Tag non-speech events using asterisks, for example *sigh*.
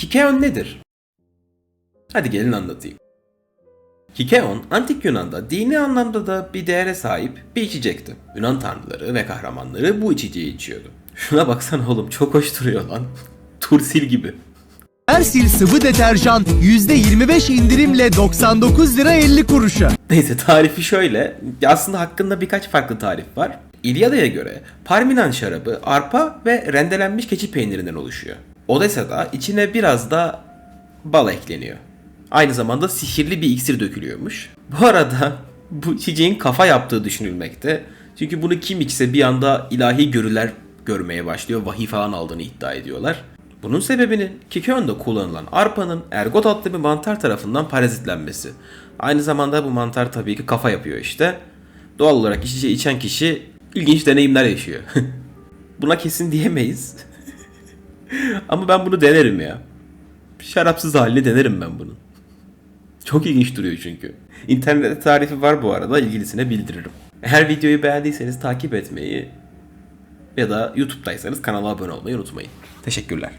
Kikeon nedir? Hadi gelin anlatayım. Kikeon, antik Yunan'da dini anlamda da bir değere sahip bir içecekti. Yunan tanrıları ve kahramanları bu içeceği içiyordu. Şuna baksana oğlum çok hoş duruyor lan. *laughs* Tursil gibi. Persil sıvı deterjan %25 indirimle 99 lira 50 kuruşa. Neyse tarifi şöyle. Aslında hakkında birkaç farklı tarif var. İlyada'ya göre Parminan şarabı arpa ve rendelenmiş keçi peynirinden oluşuyor. Odessa'da içine biraz da bal ekleniyor. Aynı zamanda sihirli bir iksir dökülüyormuş. Bu arada bu içeceğin kafa yaptığı düşünülmekte. Çünkü bunu kim içse bir anda ilahi görüler görmeye başlıyor. Vahiy falan aldığını iddia ediyorlar. Bunun sebebinin Kikeon'da kullanılan arpanın ergot adlı bir mantar tarafından parazitlenmesi. Aynı zamanda bu mantar tabii ki kafa yapıyor işte. Doğal olarak içeceği içen kişi ilginç deneyimler yaşıyor. *laughs* Buna kesin diyemeyiz. *laughs* Ama ben bunu denerim ya. Şarapsız halini denerim ben bunun. Çok ilginç duruyor çünkü. İnternette tarifi var bu arada ilgilisine bildiririm. Eğer videoyu beğendiyseniz takip etmeyi ya da YouTube'daysanız kanala abone olmayı unutmayın. Teşekkürler.